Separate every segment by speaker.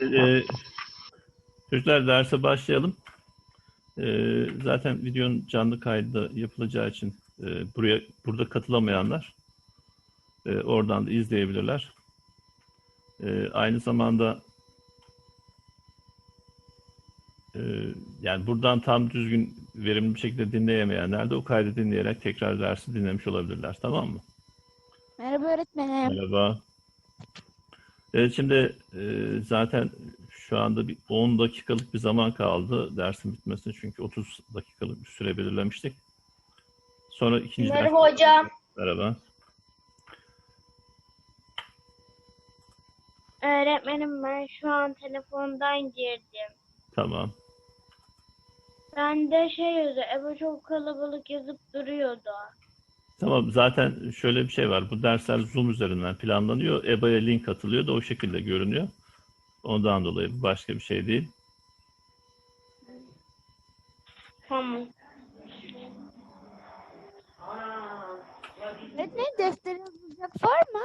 Speaker 1: Ee, çocuklar derse başlayalım. Ee, zaten videonun canlı kaydı yapılacağı için e, buraya burada katılamayanlar e, oradan da izleyebilirler. E, aynı zamanda e, yani buradan tam düzgün verimli bir şekilde dinleyemeyenler de o kaydı dinleyerek tekrar dersi dinlemiş olabilirler. Tamam mı?
Speaker 2: Merhaba öğretmenim.
Speaker 1: Merhaba. Evet şimdi e, zaten şu anda bir 10 dakikalık bir zaman kaldı dersin bitmesine çünkü 30 dakikalık bir süre belirlemiştik. Sonra ikinci ders.
Speaker 3: Merhaba hocam.
Speaker 1: Merhaba.
Speaker 3: Öğretmenim ben şu an telefondan girdim.
Speaker 1: Tamam.
Speaker 3: Ben de şey yazıyor, eve çok kalabalık yazıp duruyordu.
Speaker 1: Tamam zaten şöyle bir şey var. Bu dersler Zoom üzerinden planlanıyor. EBA'ya link atılıyor da o şekilde görünüyor. Ondan dolayı başka bir şey değil.
Speaker 3: Tamam.
Speaker 2: Öğretmenim defteri yazılacak var mı?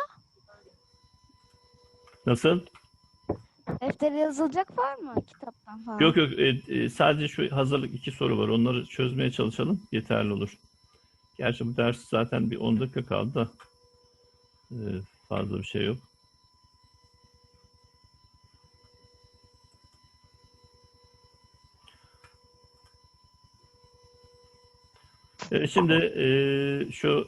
Speaker 1: Nasıl?
Speaker 2: Defteri yazılacak var mı kitaptan falan?
Speaker 1: Yok yok e, e, sadece şu hazırlık iki soru var. Onları çözmeye çalışalım. Yeterli olur. Gerçi bu ders zaten bir 10 dakika kaldı da e, fazla bir şey yok. E, şimdi e, şu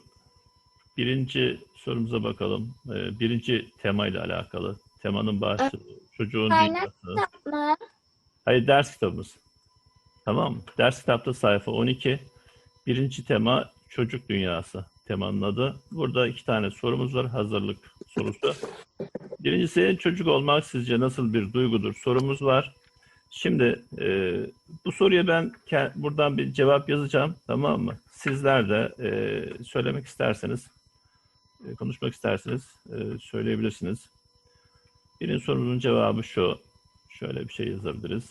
Speaker 1: birinci sorumuza bakalım. E, birinci temayla alakalı. Temanın başlığı çocuğun dünyası. Hayır ders kitabımız. Tamam mı? Ders kitapta sayfa 12. Birinci tema çocuk dünyası temanın adı. Burada iki tane sorumuz var. Hazırlık sorusu. Birincisi çocuk olmak sizce nasıl bir duygudur? Sorumuz var. Şimdi e, bu soruya ben buradan bir cevap yazacağım. Tamam mı? Sizler de e, söylemek isterseniz, e, konuşmak isterseniz e, söyleyebilirsiniz. Birinci sorumuzun cevabı şu. Şöyle bir şey yazabiliriz.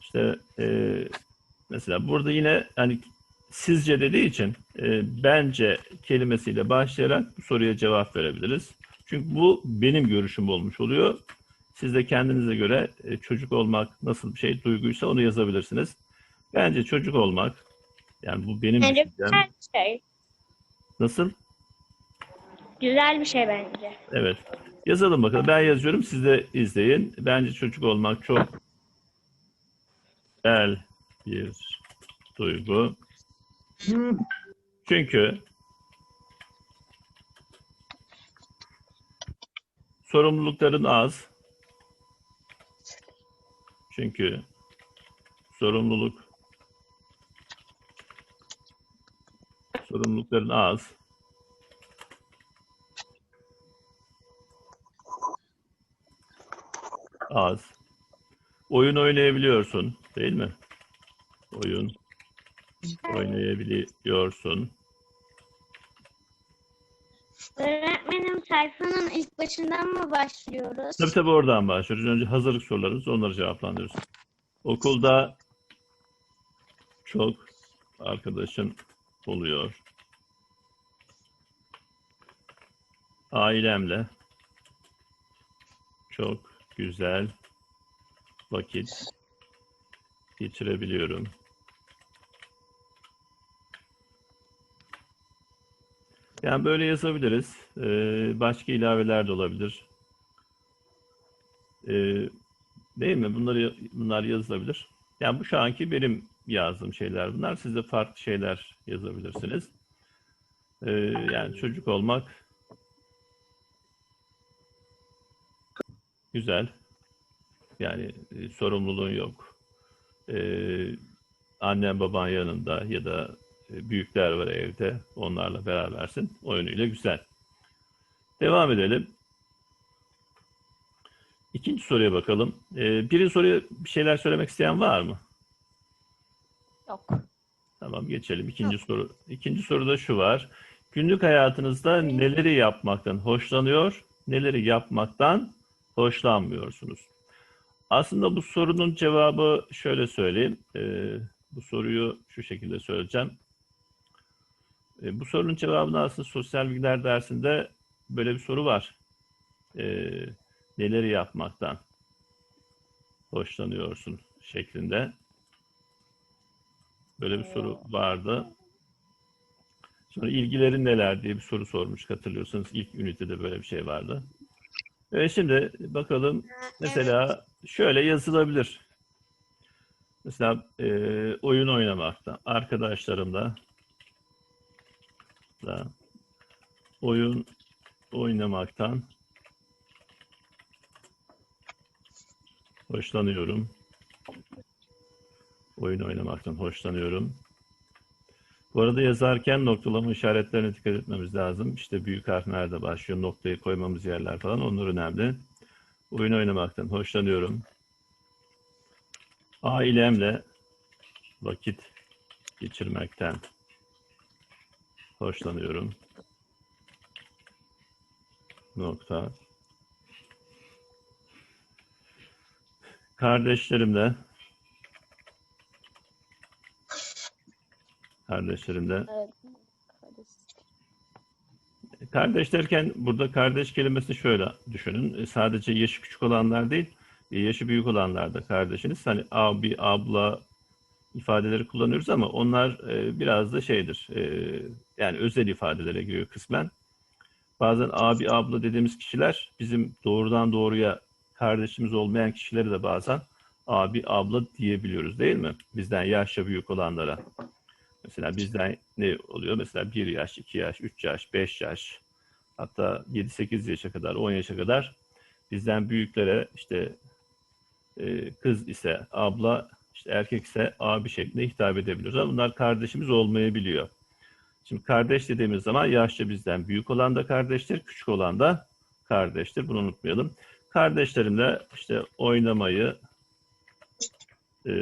Speaker 1: İşte e, mesela burada yine hani sizce dediği için e, bence kelimesiyle başlayarak bu soruya cevap verebiliriz. Çünkü bu benim görüşüm olmuş oluyor. Siz de kendinize göre e, çocuk olmak nasıl bir şey duyguysa onu yazabilirsiniz. Bence çocuk olmak yani bu benim
Speaker 3: Bence
Speaker 1: düşüncem.
Speaker 3: güzel bir şey.
Speaker 1: Nasıl?
Speaker 3: Güzel bir şey bence.
Speaker 1: Evet. Yazalım bakalım. Ben yazıyorum. Siz de izleyin. Bence çocuk olmak çok güzel bir duygu. Çünkü sorumlulukların az. Çünkü sorumluluk sorumlulukların az. Az. Oyun oynayabiliyorsun, değil mi? Oyun oynayabiliyorsun.
Speaker 3: Öğretmenim sayfanın ilk başından mı başlıyoruz?
Speaker 1: Tabii tabii oradan başlıyoruz. Önce hazırlık sorularımız, onları cevaplandırıyoruz. Okulda çok arkadaşım oluyor. Ailemle çok güzel vakit geçirebiliyorum. Yani böyle yazabiliriz. Ee, başka ilaveler de olabilir. Ee, değil mi? Bunları bunlar yazılabilir. Yani bu şu anki benim yazdığım şeyler bunlar. Siz de farklı şeyler yazabilirsiniz. Ee, yani çocuk olmak güzel. Yani e, sorumluluğun yok. Ee, annen baban yanında ya da büyükler var evde. Onlarla berabersin. O yönüyle güzel. Devam edelim. İkinci soruya bakalım. Ee, birinci soruya bir şeyler söylemek isteyen var mı?
Speaker 2: Yok.
Speaker 1: Tamam geçelim. İkinci soru. İkinci soruda şu var. Günlük hayatınızda neleri yapmaktan hoşlanıyor, neleri yapmaktan hoşlanmıyorsunuz? Aslında bu sorunun cevabı şöyle söyleyeyim. Ee, bu soruyu şu şekilde söyleyeceğim. Ee, bu sorunun cevabını aslında sosyal bilgiler dersinde böyle bir soru var. Ee, neleri yapmaktan hoşlanıyorsun şeklinde. Böyle bir soru vardı. Sonra ilgilerin neler diye bir soru sormuş hatırlıyorsanız ilk ünitede böyle bir şey vardı. Evet şimdi bakalım mesela şöyle yazılabilir. Mesela e, oyun oynamaktan, arkadaşlarımla da oyun oynamaktan hoşlanıyorum. Oyun oynamaktan hoşlanıyorum. Bu arada yazarken noktalama işaretlerine dikkat etmemiz lazım. İşte büyük harf nerede başlıyor, noktayı koymamız yerler falan onlar önemli. Oyun oynamaktan hoşlanıyorum. Ailemle vakit geçirmekten hoşlanıyorum. Nokta. Kardeşlerimle kardeşlerimle
Speaker 2: Evet.
Speaker 1: Kardeş derken burada kardeş kelimesini şöyle düşünün. E, Sadece yaşı küçük olanlar değil, e, yaşı büyük olanlar da kardeşiniz. Hani abi, abla ifadeleri kullanıyoruz ama onlar e, biraz da şeydir. e, Yani özel ifadelere giriyor kısmen. Bazen abi, abla dediğimiz kişiler bizim doğrudan doğruya kardeşimiz olmayan kişileri de bazen abi, abla diyebiliyoruz değil mi? Bizden yaşça büyük olanlara. Mesela bizden ne oluyor? Mesela 1 yaş, 2 yaş, 3 yaş, 5 yaş, hatta 7-8 yaşa kadar, 10 yaşa kadar bizden büyüklere işte e, kız ise abla, işte erkek ise abi şeklinde hitap edebiliyoruz. Ama bunlar kardeşimiz olmayabiliyor. Şimdi kardeş dediğimiz zaman yaşça bizden büyük olan da kardeştir, küçük olan da kardeştir. Bunu unutmayalım. Kardeşlerimle işte oynamayı e,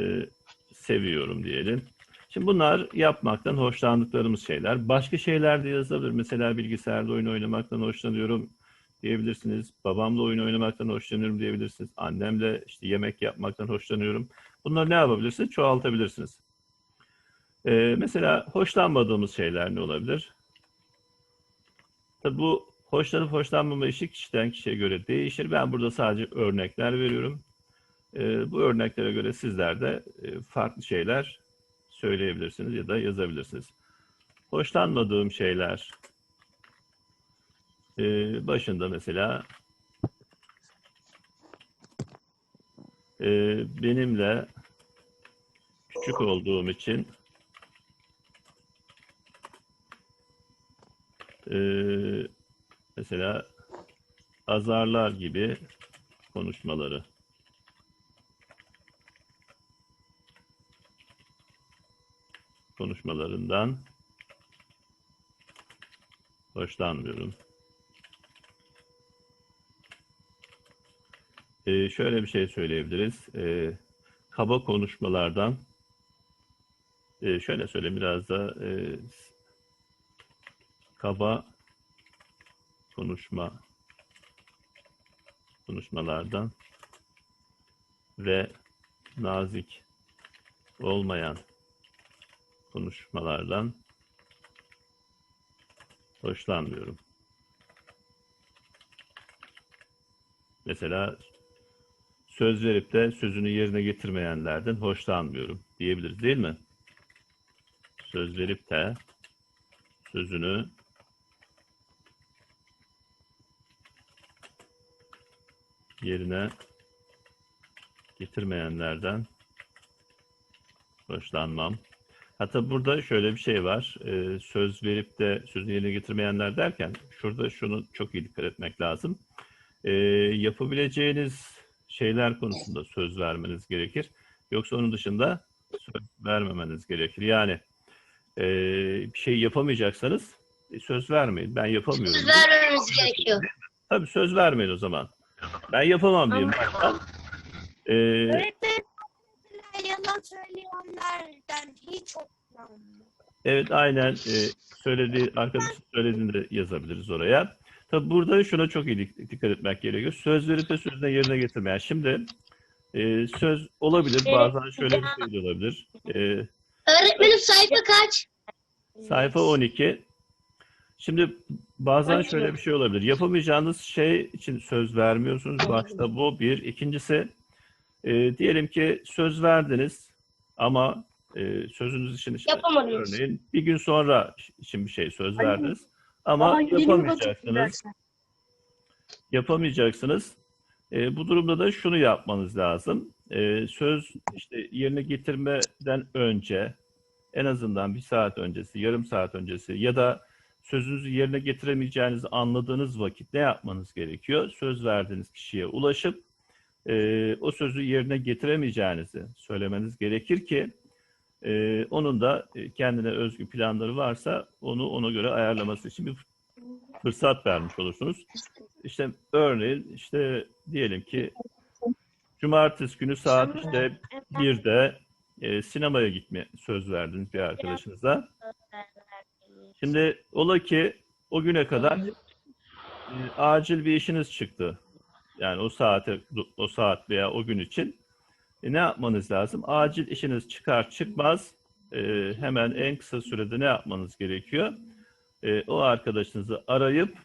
Speaker 1: seviyorum diyelim. Şimdi bunlar yapmaktan hoşlandıklarımız şeyler. Başka şeyler de yazılabilir. Mesela bilgisayarda oyun oynamaktan hoşlanıyorum diyebilirsiniz. Babamla oyun oynamaktan hoşlanıyorum diyebilirsiniz. Annemle işte yemek yapmaktan hoşlanıyorum. Bunları ne yapabilirsiniz? Çoğaltabilirsiniz. Ee, mesela hoşlanmadığımız şeyler ne olabilir? Tabii bu hoşlanıp hoşlanmama işi kişiden kişiye göre değişir. Ben burada sadece örnekler veriyorum. Ee, bu örneklere göre sizler de e, farklı şeyler söyleyebilirsiniz ya da yazabilirsiniz. Hoşlanmadığım şeyler ee, başında mesela e, benimle küçük olduğum için e, mesela azarlar gibi konuşmaları. konuşmalarından hoşlanmıyorum. Ee, şöyle bir şey söyleyebiliriz. Ee, kaba konuşmalardan e, şöyle söyleyeyim biraz da e, kaba konuşma konuşmalardan ve nazik olmayan konuşmalardan hoşlanmıyorum. Mesela söz verip de sözünü yerine getirmeyenlerden hoşlanmıyorum diyebiliriz değil mi? Söz verip de sözünü yerine getirmeyenlerden hoşlanmam. Hatta burada şöyle bir şey var. Ee, söz verip de sözünü yerine getirmeyenler derken şurada şunu çok iyi dikkat etmek lazım. Ee, yapabileceğiniz şeyler konusunda söz vermeniz gerekir. Yoksa onun dışında söz vermemeniz gerekir. Yani e, bir şey yapamayacaksanız e, söz vermeyin. Ben yapamıyorum.
Speaker 4: Söz vermemiz gerekiyor.
Speaker 1: Tabii söz vermeyin o zaman. Ben yapamam diyeyim. Ee,
Speaker 4: Öğretmen yalan söyleyenlerden hiç.
Speaker 1: Evet aynen e, söylediği arkadaşın söylediğini de yazabiliriz oraya. Tabi burada şuna çok iyi dik- dikkat etmek gerekiyor. Söz verip de sözüne yerine getirmeyen. Şimdi e, söz olabilir. Bazen şöyle bir şey de olabilir. E,
Speaker 4: Öğretmenim sayfa kaç?
Speaker 1: sayfa 12. Şimdi bazen şöyle bir şey olabilir. Yapamayacağınız şey için söz vermiyorsunuz. Başta bu bir. İkincisi e, diyelim ki söz verdiniz ama e, sözünüz için işte
Speaker 4: Yapamadınız.
Speaker 1: örneğin bir gün sonra için bir şey söz verdiniz ama yapamayacaksınız. yapamayacaksınız. E, bu durumda da şunu yapmanız lazım. E, söz işte yerine getirmeden önce en azından bir saat öncesi, yarım saat öncesi ya da sözünüzü yerine getiremeyeceğinizi anladığınız vakit ne yapmanız gerekiyor? Söz verdiğiniz kişiye ulaşıp e, o sözü yerine getiremeyeceğinizi söylemeniz gerekir ki e, onun da e, kendine özgü planları varsa onu ona göre ayarlaması için bir fırsat vermiş olursunuz. İşte örneğin işte diyelim ki cumartesi günü saat işte bir de e, sinemaya gitme söz verdiniz bir arkadaşınıza. Şimdi ola ki o güne kadar e, acil bir işiniz çıktı. Yani o saate o saat veya o gün için E, ne yapmanız lazım? Acil işiniz çıkar çıkmaz e, hemen en kısa sürede ne yapmanız gerekiyor? E, o arkadaşınızı arayıp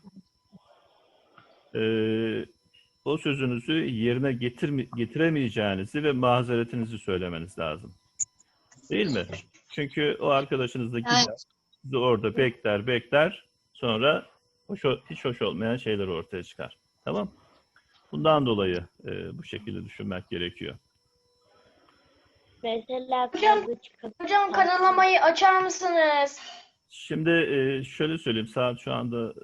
Speaker 1: e, o sözünüzü yerine getirme, getiremeyeceğinizi ve mazeretinizi söylemeniz lazım. Değil mi? Çünkü o arkadaşınız da gider,
Speaker 4: Evet.
Speaker 1: sizi orada bekler bekler sonra hoş, hiç hoş olmayan şeyler ortaya çıkar. Tamam? Bundan dolayı e, bu şekilde düşünmek gerekiyor.
Speaker 3: Mesela
Speaker 5: Hocam- Hocam karalamayı açar mısınız?
Speaker 1: Şimdi e, şöyle söyleyeyim saat şu anda